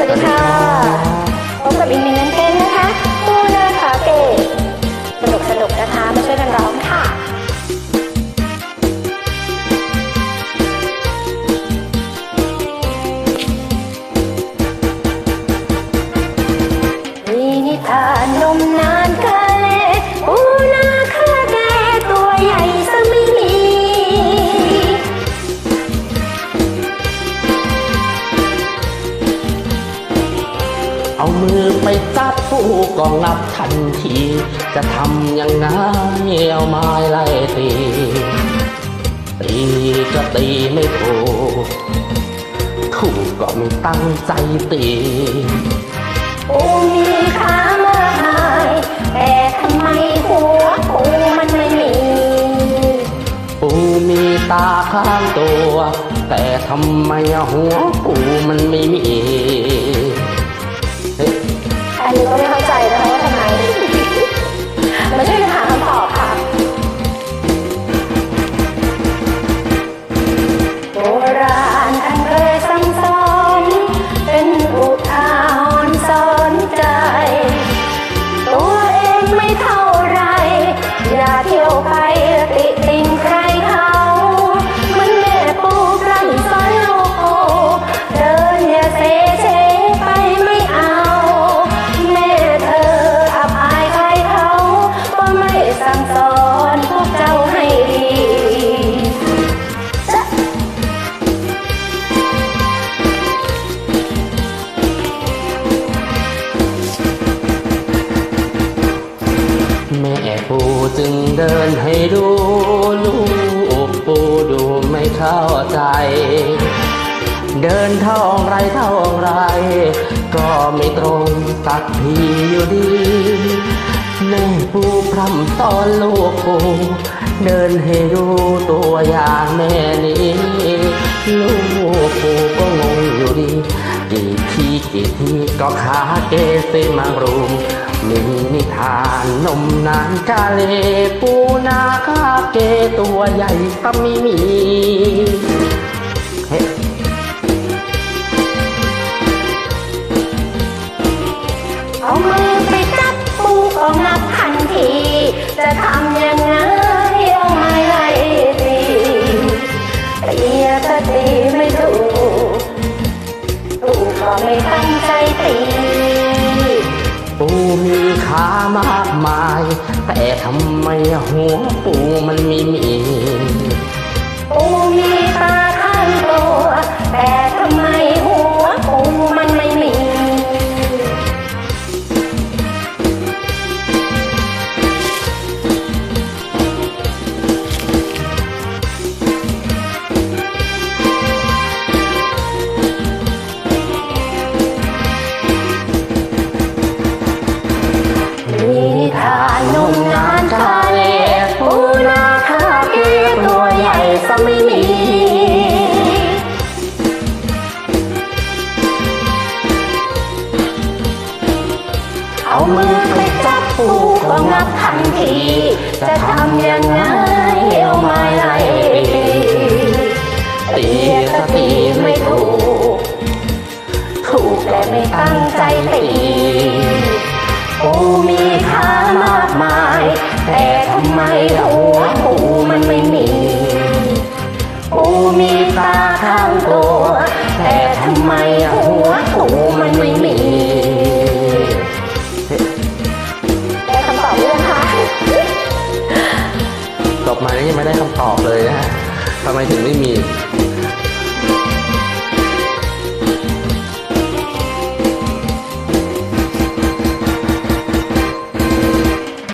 วัสดีค่ะ เอามือไปจับผู้ก็งับทันที จะทำยังไงเอาไม้ไล่ตีตีก็ตีไม่ถูกถูกก็ไม่ตั้งใจตีปูมีขามากมายแต่ทำไมหัวปูมันไม่มีปูมีตาข้างตัว แต่ทำไมหัวปูมันไม่มีเฮ้ย อันนี้ก็ไม่เข้าใจนะคะว่าทำไม เดินให้ดูลูกปูดูไม่เข้าใจ เดินเท่าไรเท่าไร ก็ไม่ตรงสักทีอยู่ดีแม่ปูพร่ำสอนลูกปูเดินให้ดูตัวอย่างแม่นี้ลูกปูก็งงอยู่ดี กี่ทีกี่ทีก็ขาเกเซมารุม มีนิทานนมนานกาเลปูนาคาเกตัวใหญ่ก็ไม่มีเฮ้เอามือไปจับปูกองับทันที จะทำยัง ทำไมหัวปูมันมีมีปูมีตาข้างตัวแต่ทำไม เอามือไปจับปูก็งับทันที จะทำยังไงเอาไม้ไล่ตีตีสตีไม่ถูก ถูกแต่ไม่ตั้งใจตีปูมีขามากมาย แต่ทำไมหัวปูมันไม่มีปูมีตาข้างตัว แต่ทำไมหัวปูมันไม่ มานี่ยังไม่ได้คำตอบเลยนะฮะทำไมถึงไม่มี